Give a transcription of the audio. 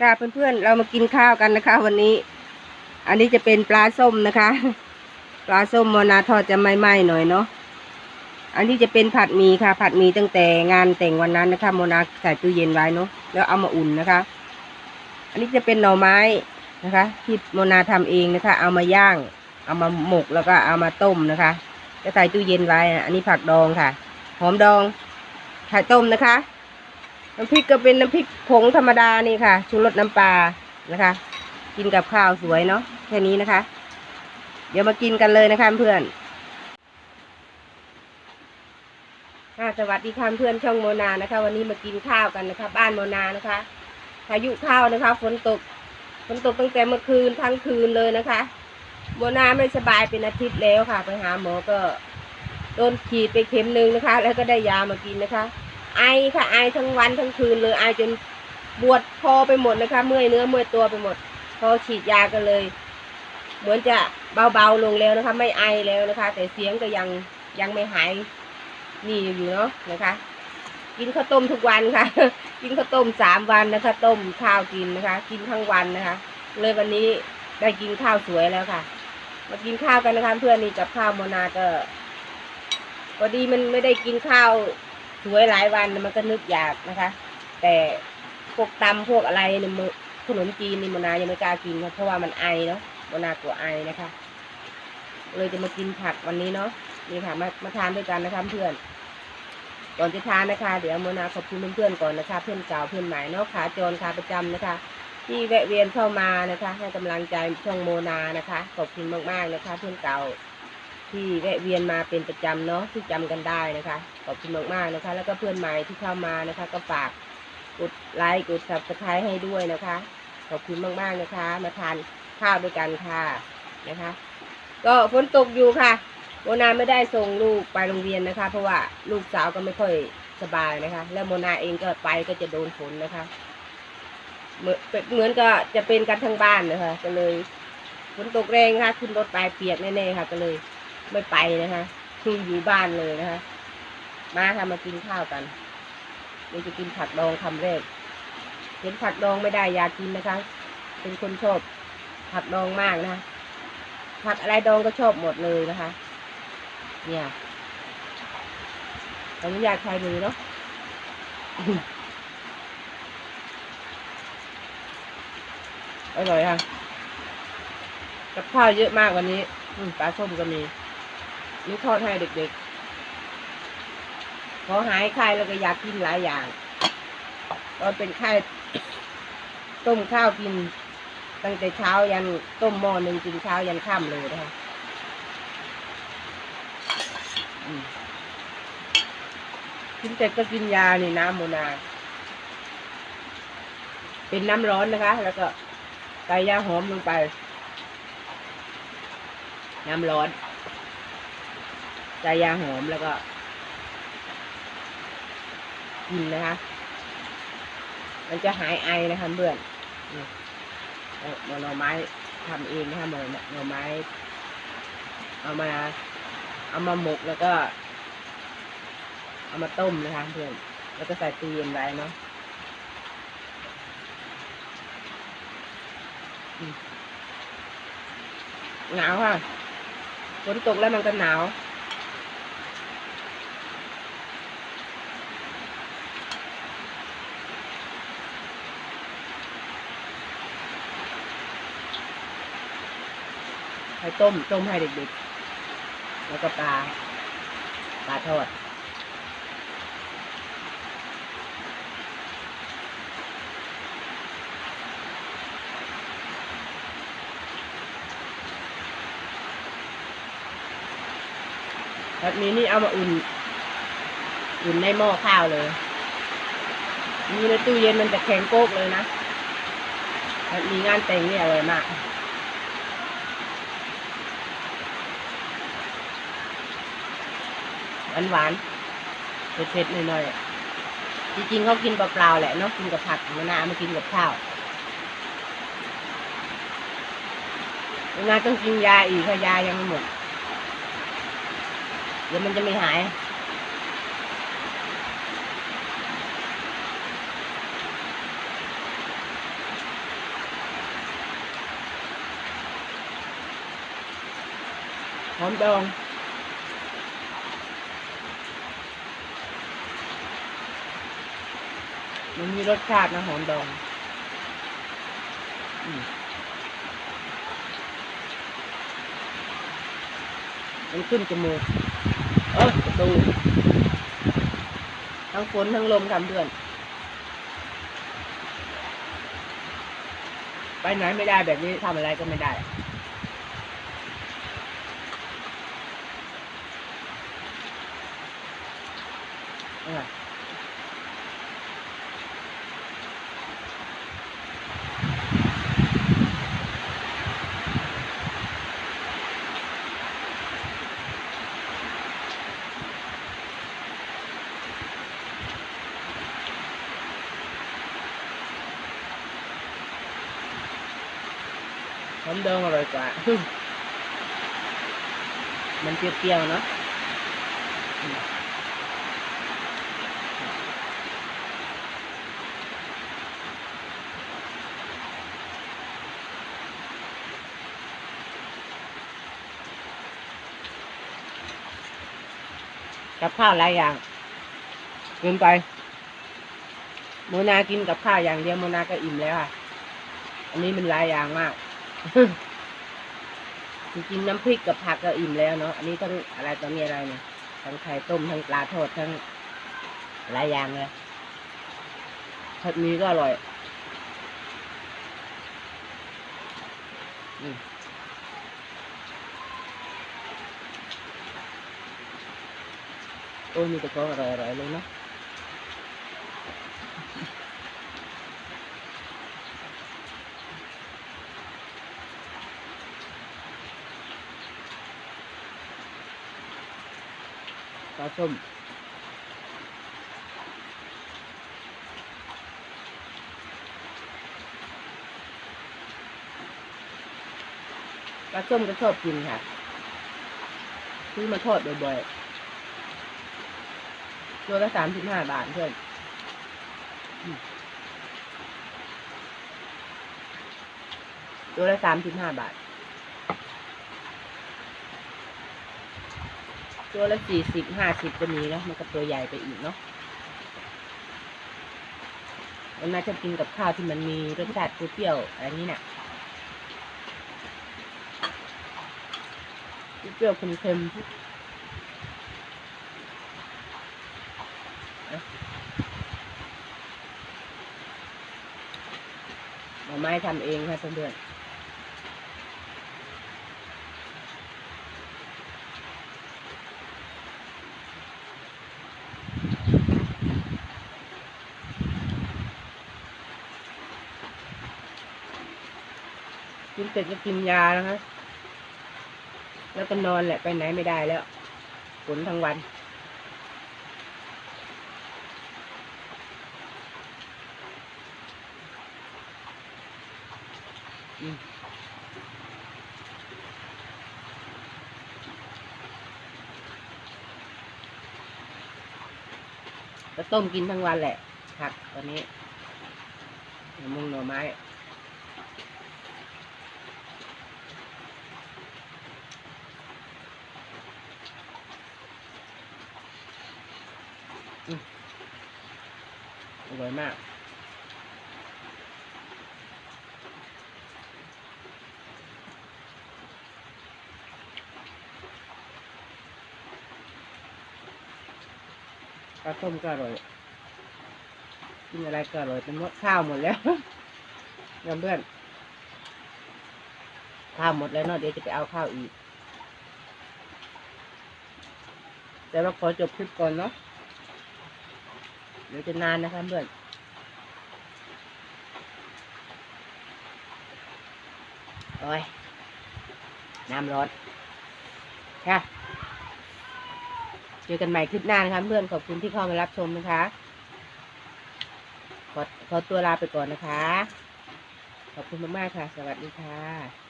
ค่ะเพื่อนๆ เรามากินข้าวกันนะคะ วันนี้ อันนี้จะเป็นปลาส้มนะคะ ปลาส้มโมนาทอดจะไหม้ๆหน่อยเนาะอันนี้จะเป็นผัดหมี่ค่ะ ผัดหมี่ตั้งแต่งานแต่งวันนั้นนะคะโมนาใส่ตู้เย็นไว้เนาะแล้วเอามาอุ่นนะคะ อันนี้จะเป็นหน่อไม้นะคะที่โมนาทำเองนะคะ เอามาย่าง เอามาหมกแล้วก็เอามาต้มนะคะจะใส่ตู้เย็นไว้อะอันนี้ผักดองค่ะ หอมดองไข่ต้มนะคะ น้ำพริกก็เป็นน้ำพริกผงธรรมดานี่ค่ะ ชูรสน้ำปลานะคะ กินกับข้าวสวยเนาะแค่นี้นะคะ เดี๋ยวมากินกันเลยนะคะเพื่อนสวัสดีค่ะเพื่อนช่องโมนานะคะ วันนี้มากินข้าวกันนะคะ บ้านโมนานะคะพายุข้าวนะคะฝนตกฝนตกตั้งแต่เมื่อคืนทั้งคืนเลยนะคะ โมนาไม่สบายเป็นอาทิตย์แล้วค่ะ ไปหาหมอก็โดนฉีดไปเข็มหนึ่งนะคะ แล้วก็ได้ยามากินนะคะ ไอค่ะไอทั้งวันทั้งคืนเลยไอจนปวดคอไปหมดนะคะ เมื่อยเนื้อเมื่อยตัวไปหมด พอฉีดยากันเลย เหมือนจะเบาๆลงแล้วนะคะ ไม่ไอแล้วนะคะ แต่เสียงก็ยังยังไม่หายนี่อยู่เนาะนะคะ กินข้าวต้มทุกวันค่ะ กินข้าวต้มสามวันนะคะ ต้มข้าวกินนะคะ กินทั้งวันนะคะ เลยวันนี้ได้กินข้าวสวยแล้วค่ะ มากินข้าวกันนะคะเพื่อนนี่กับข้าวโมนาก็พอดีมันไม่ได้กินข้าว สวยหลายวันมันก็นึกอยากนะคะ แต่พวกตำพวกอะไรเนี่ยมือขนมจีนนี่มนายังไม่กล้ากินครับเพราะว่ามันไอเนาะมนากลัวไอนะคะ เลยจะมากินผักวันนี้เนาะนี่ค่ะมามาทานด้วยกันนะคะเพื่อนก่อนจะทานนะคะ เดี๋ยวโมนาขอบคุณเพื่อนๆก่อนนะคะ เพื่อนเก่าเพื่อนใหม่เนาะขาจรขาประจำนะคะ ที่แวะเวียนเข้ามานะคะ ให้กำลังใจช่องโมนานะคะ ขอบคุณมากๆนะคะ เพื่อนเก่า ที่แวะเวียนมาเป็นประจำเนาะที่จำกันได้นะคะ ขอบคุณมากๆนะคะ แล้วก็เพื่อนใหม่ที่เข้ามานะคะ ก็ฝากกดไลค์กด subscribe ให้ด้วยนะคะ ขอบคุณมากๆนะคะ มาทานข้าวด้วยกันค่ะนะคะ ก็ฝนตกอยู่ค่ะโมนาไม่ได้ส่งลูกไปโรงเรียนนะคะ เพราะว่าลูกสาวก็ไม่ค่อยสบายนะคะ แล้วโมนาเองก็ไปก็จะโดนฝนนะคะเหมือนเหมือนก็จะเป็นกันทั้งบ้านนะคะ ก็เลยฝนตกแรงค่ะขึ้นรถไปเปียกแน่ๆค่ะ ก็เลย ไม่ไปนะคะคืออยู่บ้านเลยนะคะมาค่ะมากินข้าวกันเราจะกินผักดองคำแรกเห็นผักดองไม่ได้อยากกินนะคะ เป็นคนชอบผักดองมากนะคะผักอะไรดองก็ชอบหมดเลยนะคะ เนี่ยขออนุญาตใช้มือเนาะอร่อยค่ะกับข้าวเยอะมากวันนี้ปลาส้มก็มี นี่ทอดให้เด็กๆ พอหายไข้แล้วก็อยากกินหลายอย่าง ตอนเป็นไข้ต้มข้าวกิน ตั้งแต่เช้ายันต้มหม้อหนึ่งกินเช้ายันค่ำเลยนะคะกินเสร็จก็กินยานี่น้ำโมนา เป็นน้ำร้อนนะคะ แล้วก็ใส่ยาหอมลงไป น้ำร้อน ใส่ยาหอมแล้วก็กินนะคะ มันจะหายไอนะคะเพื่อนเอาหน่อไม้ทำเองนะคะหน่อหน่อไม้ เอามา เอามาหมกแล้วก็ เอามาต้มนะคะเพื่อน แล้วก็ใส่ตู้เย็นไว้เนาะหนาวค่ะฝนตกแล้วมันก็หนาว ให้ต้มต้มให้เด็กๆ แล้วก็ปลาปลาทอดแบบนี้นี่เอามาอุ่น อุ่นในหม้อข้าวเลยนี่ในตู้เย็นมันจะแข็งโป๊กเลยนะแบบมีงานแต่งนี่อร่อยมาก หวานหวานเผ็ดๆหน่อยๆจริงๆเขากินเปล่าๆแหละเนาะกินกับผักมะนาวมากินกับข้าวมะนาต้องกินยาอีกเาะยายังไม่หมดเดี๋ยวมันจะไม่หายหอมดอง มันมีรสชาตินะหอมดองมันขึ้นจมูก เออประตูทั้งฝนทั้งลมทำเพื่อน ไปไหนไม่ได้แบบนี้ทำอะไรก็ไม่ได้อะ หอมดองอร่อยกว่า มันเปรี้ยวๆเนาะกับข้าวหลายอย่างเกินไปโมนากินกับข้าวอย่างเดียวโมนาก็อิ่มแล้วค่ะ อันนี้มันหลายอย่างมาก จริงๆน้ำพริกกับผักก็อิ่มแล้วเนาะ อันนี้ทั้งอะไรต่อมีอะไรเนี่ย ทั้งไข่ต้ม ทั้งปลาทอด ทั้งหลายอย่างเลยผัดหมีก็อร่อยอืมโอ้ยมีแต่ของอร่อยๆเลยเนาะ ปลาส้มปลาส้มก็ชอบกินค่ะซื้อมาทอดบ่อยๆตัวละสามสิบห้าบาทเพื่อนตัวละสามสิบห้าบาท ตัวละสี่สิบห้าสิบก็มีเนาะมันก็ตัวใหญ่ไปอีกเนาะมันน่าจะกินกับข้าวที่มันมีรสชาติเปรี้ยวอะไรนี้เนี่ยเปรี้ยวเค็มๆนะหน่อไม้ทำเองค่ะเพื่อนๆ เสร็จก็กินยาแล้วฮะ แล้วก็นอนแหละไปไหนไม่ได้แล้วฝนทั้งวัน อืมก็ต้มกินทั้งวันแหละผักตอนนี้หน่อมุงหน่อไม้ อร่อยมากปลาส้มก็อร่อย กินอะไรก็อร่อยเป็นหมดข้าวหมดแล้วเพื่อนเพื่อนข้าวหมดแล้วเนาะเดี๋ยวจะไปเอาข้าวอีก แต่ว่าขอจบคลิปก่อนเนาะ เดี๋ยวจะนานนะคะเพื่อนโอ้ยน้ำร้อนค่ะเจอกันใหม่คลิปหน้านะคะเพื่อนขอบคุณที่เข้ามารับชมนะคะ ขอขอตัวลาไปก่อนนะคะ ขอบคุณมากๆค่ะ สวัสดีค่ะ